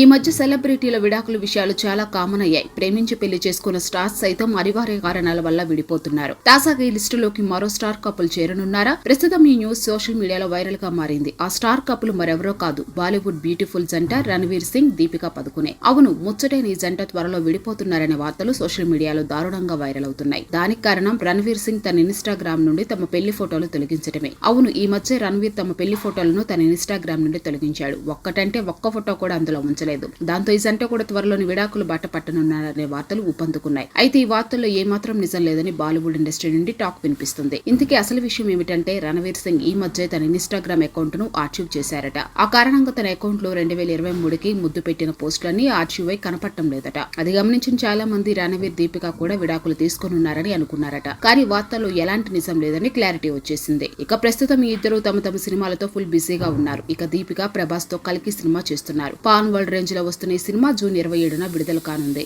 ఈ మధ్య సెలబ్రిటీల విడాకుల విషయాలు చాలా కామన్ అయ్యాయి. ప్రేమించి పెళ్ళి చేసుకున్న స్టార్స్ సైతం అనివార్య కారణాల వల్ల విడిపోతున్నారు. తాజాగా ఈ లిస్టులోకి మరో స్టార్ కపుల్ చేరనున్నారా? ప్రస్తుతం ఈ న్యూస్ సోషల్ మీడియాలో వైరల్గా మారింది. ఆ స్టార్ కపుల్ మరెవరో కాదు. బాలీవుడ్ బ్యూటిఫుల్ జంట రణవీర్ సింగ్ దీపికా పదుకునే. అవును ముచ్చటైన ఈ జంట త్వరలో విడిపోతున్నారనే వార్తలు సోషల్ మీడియాలో దారుణంగా వైరల్ అవుతున్నాయి. దానికి కారణం రణవీర్ సింగ్ తన ఇన్స్టాగ్రామ్ నుండి తమ పెళ్ళి ఫోటోలు తొలగించడమే అవును ఈ మధ్య రణవీర్ తమ పెళ్ళి ఫోటోలను తన ఇన్స్టాగ్రామ్ నుండి తొలగించాడు. ఒక్కటంటే ఒక్క ఫోటో కూడా అందులో ఉంచారు ఉంచలేదు దాంతో ఈ జంట కూడా త్వరలోని విడాకులు బట్ట పట్టనున్నారనే వార్తలు ఊపందుకున్నాయి. అయితే ఈ వార్తల్లో ఏమాత్రం నిజం లేదని బాలీవుడ్ ఇండస్ట్రీ నుండి టాక్ వినిపిస్తుంది. ఇంతకీ అసలు విషయం ఏమిటంటే రణవీర్ సింగ్ ఈ మధ్య తన ఇన్స్టాగ్రామ్ అకౌంట్ను ఆర్చివ్ చేశారట. ఆ కారణంగా తన అకౌంట్లో రెండు వేల ఇరవై మూడుకి ముద్దు పెట్టిన పోస్టులన్నీ ఆర్చివ్ అయి కనపడటం లేదట. అది గమనించిన చాలా మంది రణవీర్ దీపిక కూడా విడాకులు తీసుకునున్నారని అనుకున్నారట. కానీ వార్తల్లో ఎలాంటి నిజం లేదని క్లారిటీ వచ్చేసింది. ఇక ప్రస్తుతం ఈ ఇద్దరు తమ తమ సినిమాలతో ఫుల్ బిజీగా ఉన్నారు. ఇక దీపిక ప్రభాస్తో కలికి సినిమా చేస్తున్నారు. పాన్ వరల్డ్ రేంజ్లో వస్తున్న ఈ సినిమా జూన్ ఇరవై ఏడున విడుదల కానుంది.